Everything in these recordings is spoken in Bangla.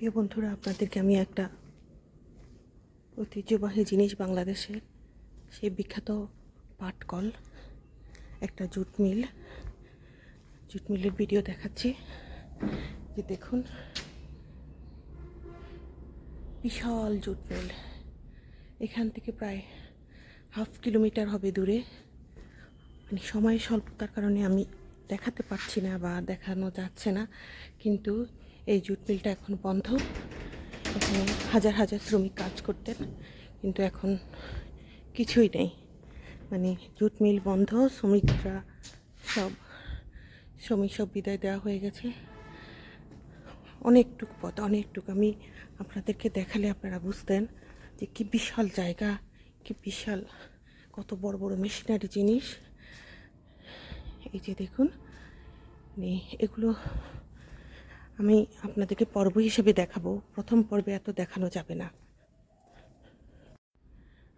প্রিয় বন্ধুরা, আপনাদেরকে আমি একটা ঐতিহ্যবাহী জিনিস বাংলাদেশের সেই বিখ্যাত পাটকল, একটা জুট মিল। জুট মিলের ভিডিও দেখাচ্ছি। যে দেখুন, বিশাল জুট মিল। এখান থেকে প্রায় হাফ কিলোমিটার হবে দূরে। মানে সময় স্বল্পতার কারণে আমি দেখাতে পারছি না বা দেখানো যাচ্ছে না। কিন্তু এই জুট মিলটা এখন বন্ধ। এখানে হাজার হাজার শ্রমিক কাজ করতেন, কিন্তু এখন কিছুই নেই। মানে জুট মিল বন্ধ, শ্রমিকরা সব, শ্রমিক সব বিদায় দেওয়া হয়ে গেছে। অনেকটুক পথ, অনেকটুক। আমি আপনাদেরকে দেখালে আপনারা বুঝতেন যে কি বিশাল জায়গা, কি বিশাল, কত বড় বড় মেশিনারি জিনিস। এই যে দেখুন মানে এগুলো আমি আপনাদেরকে পর্ব হিসেবে দেখাবো। প্রথম পর্বে এত দেখানো যাবে না।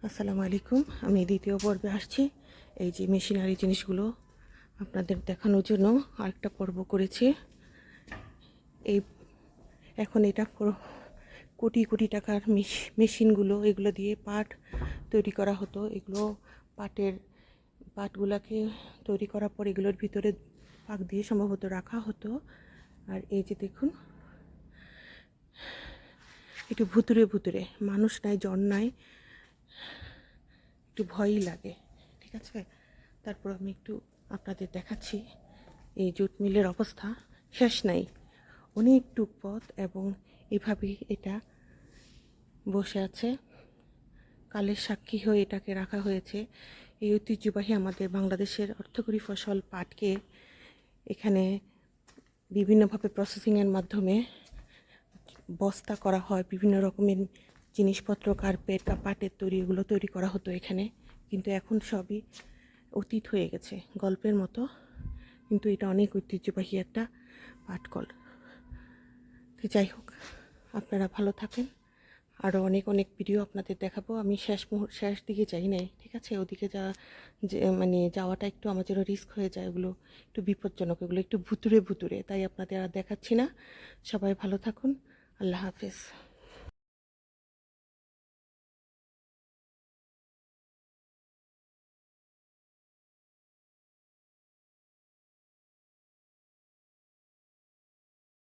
আসসালামু আলাইকুম, আমি দ্বিতীয় পর্বে আসছি। এই যে মেশিনারি জিনিসগুলো আপনাদের দেখানোর জন্য আরেকটা পর্ব করেছি। এই এখন এটা কোটি কোটি টাকার মেশ- মেশিনগুলো, এগুলো দিয়ে পাট তৈরি করা হতো। এগুলো পাটের পাটগুলাকে তৈরি করার পর এগুলোর ভিতরে পাক দিয়ে সম্ভবত রাখা হতো। আর এই যে দেখুন, একটু ভুতুরে ভুতুরে মানুষ নাই, জন নাই, একটু ভয়ই লাগে, ঠিক আছে? তারপর আমি একটু আপনাদের দেখাচ্ছি, এই জুট মিলের অবস্থা, শেষ নাই অনেকটুক পথ এবং এভাবেই এটা বসে আছে। কালের সাক্ষী হয়ে এটাকে রাখা হয়েছে। এই ঐতিহ্যবাহী আমাদের বাংলাদেশের অর্থকরী ফসল পাটকে এখানে বিভিন্নভাবে প্রসেসিংয়ের মাধ্যমে বস্তা করা হয়, বিভিন্ন রকমের জিনিসপত্র কার্পেট বা পাটের তৈরি, এগুলো তৈরি করা হতো এখানে। কিন্তু এখন সবই অতীত হয়ে গেছে, গল্পের মতো। কিন্তু এটা অনেক ঐতিহ্যবাহী একটা পাটকল। যাই হোক, আপনারা ভালো থাকেন। আরও অনেক অনেক ভিডিও আপনাদের দেখাবো। আমি শেষ মুহূর্ত শেষ দিকে যাই নাই, ঠিক আছে? ওদিকে যা, যে মানে যাওয়াটা একটু আমার জন্য রিস্ক হয়ে যায় ওগুলো, একটু বিপজ্জনক, ওগুলো একটু ভুতুরে ভুতুরে তাই আপনাদের আর দেখাচ্ছি না। সবাই ভালো থাকুন। আল্লাহ হাফেজ।